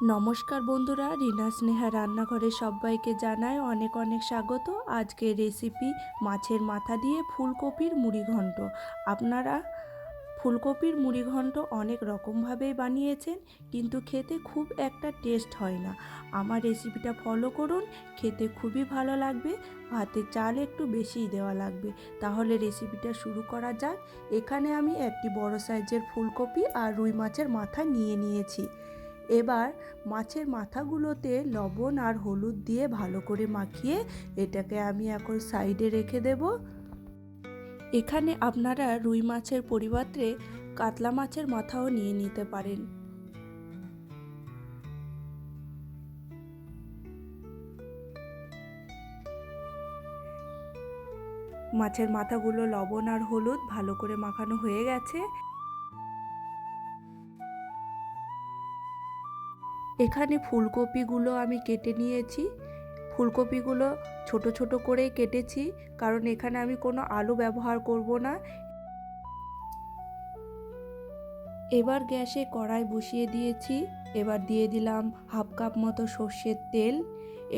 নমস্কার বন্ধুরা, রিনা স্নেহা রান্নাঘরে সবাইকে জানায় অনেক অনেক স্বাগত। আজকের রেসিপি মাছের মাথা দিয়ে ফুলকপির মুড়িঘণ্ট আপনারা ফুলকপির মুড়িঘণ্ট অনেক রকমভাবেই বানিয়েছেন, কিন্তু খেতে খুব একটা টেস্ট হয় না। আমার রেসিপিটা ফলো করুন, খেতে খুবই ভালো লাগবে ভাতের চাল একটু বেশিই দেওয়া লাগবে। তাহলে রেসিপিটা শুরু করা যাক। এখানে আমি একটি বড় সাইজের ফুলকপি আর রুই মাছের মাথা নিয়ে নিয়েছি। এবার মাছের মাথাগুলোতে লবণ আর হলুদ দিয়ে ভালো করে মাখিয়ে এটাকে আমি এখন সাইডে রেখে দেব। এখানে আপনারা রুই মাছের পরিবর্তে কাতলা মাছের মাথাও নিয়ে নিতে পারেন। মাছের মাথাগুলো লবণ আর হলুদ ভালো করে মাখানো হয়ে গেছে। এখানে ফুলকপিগুলো আমি কেটে নিয়েছি। ফুলকপিগুলো ছোট ছোট করে কেটেছি, কারণ এখানে আমি কোনো আলু ব্যবহার করব না। এবার গ্যাসে কড়াই বসিয়ে দিয়েছি। এবার দিয়ে দিলাম হাফ কাপ মতো সর্ষের তেল।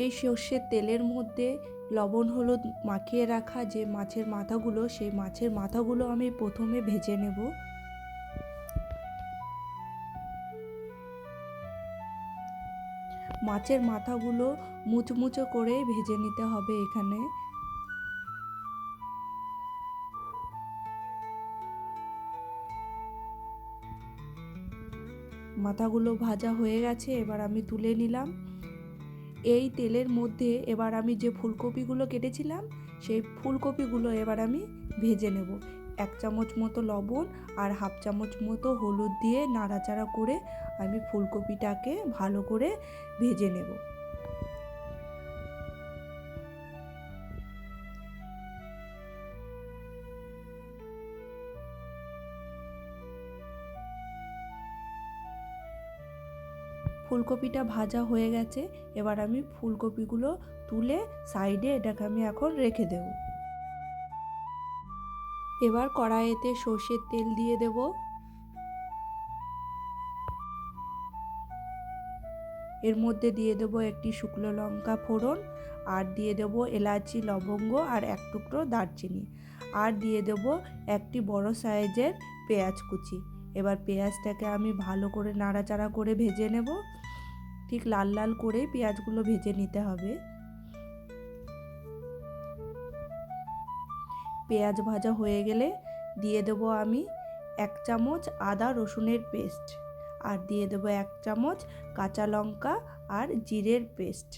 এই সর্ষের তেলের মধ্যে লবণ, হলুদ মাখিয়ে রাখা যে মাছের মাথাগুলো, সেই মাছের মাথাগুলো আমি প্রথমে ভেজে নেব। মাছের মাথাগুলো মুচমুচো করে ভেজে নিতে হবে এখানে। মাথাগুলো ভাজা হয়ে গেছে, এবার আমি তুলে নিলাম। এই তেলের মধ্যে এবার আমি যে ফুলকপিগুলো কেটেছিলাম, সেই ফুলকপিগুলো এবার আমি ভেজে নেব। এক চামচ মতো লবণ আর হাফ চামচ মতো হলুদ দিয়ে নাড়াচাড়া করে আমি ফুলকপিটাকে ভালো করে ভেজে নেব। ফুলকপিটা ভাজা হয়ে গেছে, এবার আমি ফুলকপিগুলো তুলে সাইডে এটাকে আমি এখন রেখে দেব। এবার কড়াইতে সর্ষের তেল দিয়ে দেব। এর মধ্যে দিয়ে দেবো একটি শুকনো লঙ্কা ফোড়ন, আর দিয়ে দেবো এলাচি, লবঙ্গ, আর এক টুকরো দারচিনি। আর দিয়ে দেবো একটি বড় সাইজের পেঁয়াজ কুচি। এবার পেঁয়াজটাকে আমি ভালো করে নাড়াচাড়া করে ভেজে নেব। ঠিক লাল লাল করে পেঁয়াজগুলো ভেজে নিতে হবে। পেঁয়াজ ভাজা হয়ে গেলে দিয়ে দেবো আমি এক চামচ আদা রসুনের পেস্ট। আর দিয়ে দেবো এক চামচ কাঁচা লঙ্কা আর জিরের পেস্ট।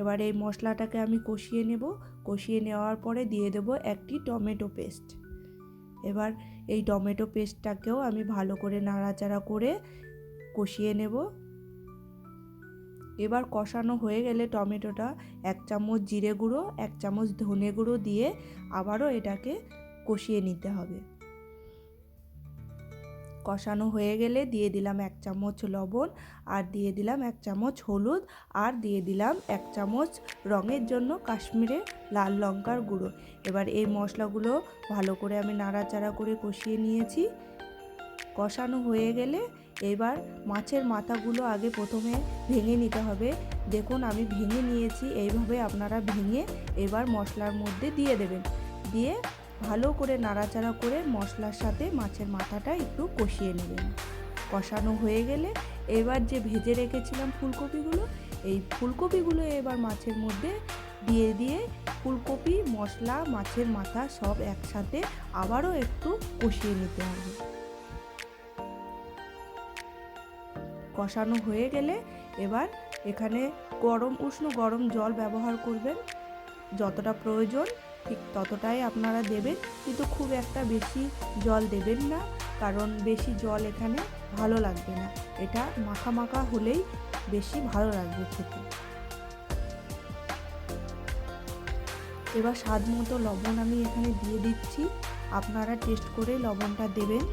এবার এই মশলাটাকে আমি কষিয়ে নেব। কষিয়ে নেওয়ার পরে দিয়ে দেব একটি টমেটো পেস্ট। এবার এই টমেটো পেস্টটাকেও আমি ভালো করে নাড়াচাড়া করে কষিয়ে নেব। এবার কষানো হয়ে গেলে টমেটোটা এক চামচ জিরে গুঁড়ো, এক চামচ ধনে গুঁড়ো দিয়ে আবারও এটাকে কষিয়ে নিতে হবে। কষানো হয়ে গেলে দিয়ে দিলাম এক চামচ লবণ, আর দিয়ে দিলাম এক চামচ হলুদ, আর দিয়ে দিলাম এক চামচ রঙের জন্য কাশ্মীরে লাল লঙ্কার গুঁড়ো। এবার এই মশলাগুলো ভালো করে আমি নাড়াচাড়া করে কষিয়ে নিয়েছি। কষানো হয়ে গেলে এবার মাছের মাথাগুলো আগে প্রথমে ভেঙে নিতে হবে। দেখুন, আমি ভেঙে নিয়েছি, এইভাবে আপনারা ভেঙে এবার মশলার মধ্যে দিয়ে দেবেন। দিয়ে ভালো করে নাড়াচাড়া করে মশলার সাথে মাছের মাথাটা একটু কষিয়ে নেবেন। কষানো হয়ে গেলে এবার যে ভেজে রেখেছিলাম ফুলকপিগুলো, এই ফুলকপিগুলো এবার মাছের মধ্যে দিয়ে দিয়ে ফুলকপি, মশলা, মাছের মাথা সব একসাথে আবারও একটু কষিয়ে নিতে হবে। কষানো হয়ে গেলে এবার এখানে গরম, উষ্ণ গরম জল ব্যবহার করবেন। যতটা প্রয়োজন ঠিক ততটাই আপনারা দেবেন। কিন্তু খুব একটা বেশি জল দেবেন না, কারণ বেশি জল এখানে ভালো লাগবে না। এটা মাখা মাখা হলেই বেশি ভালো লাগবে খেতে। এবার স্বাদ মতো লবণ আমি এখানে দিয়ে দিচ্ছি। আপনারা টেস্ট করে লবণটা দেবেন।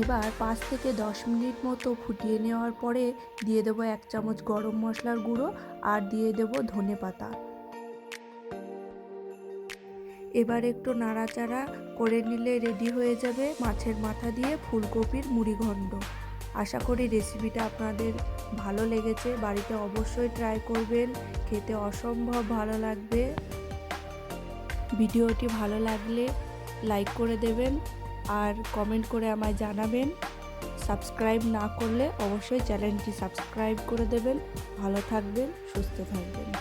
এবার পাঁচ থেকে দশ মিনিট মতো ফুটিয়ে নেওয়ার পরে দিয়ে দেবো এক চামচ গরম মশলার গুঁড়ো আর দিয়ে দেবো ধনে পাতা। এবার একটু নাড়াচাড়া করে নিলে রেডি হয়ে যাবে মাছের মাথা দিয়ে ফুলকপির মুড়িঘণ্ড আশা করি রেসিপিটা আপনাদের ভালো লেগেছে, বাড়িতে অবশ্যই ট্রাই করবেন, খেতে অসম্ভব ভালো লাগবে। ভিডিওটি ভালো লাগলে লাইক করে দেবেন। আর কমেন্ট করে আমায় জানাবেন। সাবস্ক্রাইব না করলে অবশ্যই চ্যানেলটি সাবস্ক্রাইব করে দেবেন। ভালো থাকবেন, সুস্থ থাকবেন।